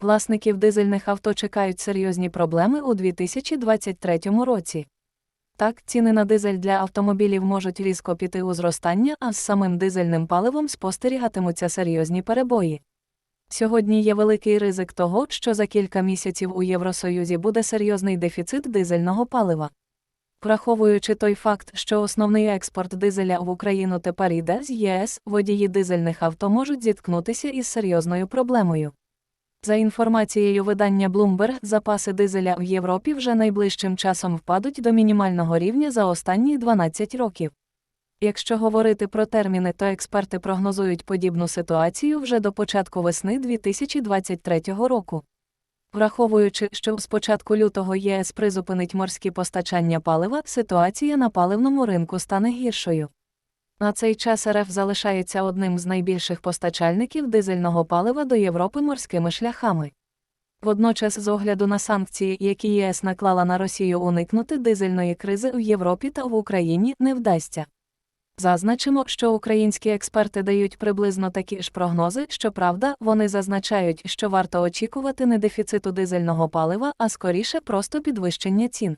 Власників дизельних авто чекають серйозні проблеми у 2023 році. Так, ціни на дизель для автомобілів можуть різко піти у зростання, а з самим дизельним паливом спостерігатимуться серйозні перебої. Сьогодні є великий ризик того, що за кілька місяців у Євросоюзі буде серйозний дефіцит дизельного палива. Враховуючи той факт, що основний експорт дизеля в Україну тепер йде з ЄС, водії дизельних авто можуть зіткнутися із серйозною проблемою. За інформацією видання Bloomberg, запаси дизеля в Європі вже найближчим часом впадуть до мінімального рівня за останні 12 років. Якщо говорити про терміни, то експерти прогнозують подібну ситуацію вже до початку весни 2023 року. Враховуючи, що з початку лютого ЄС призупинить морські постачання палива, ситуація на паливному ринку стане гіршою. На цей час РФ залишається одним з найбільших постачальників дизельного палива до Європи морськими шляхами. Водночас, з огляду на санкції, які ЄС наклала на Росію уникнути дизельної кризи в Європі та в Україні, не вдасться. Зазначимо, що українські експерти дають приблизно такі ж прогнози, щоправда, вони зазначають, що варто очікувати не дефіциту дизельного палива, а скоріше просто підвищення цін.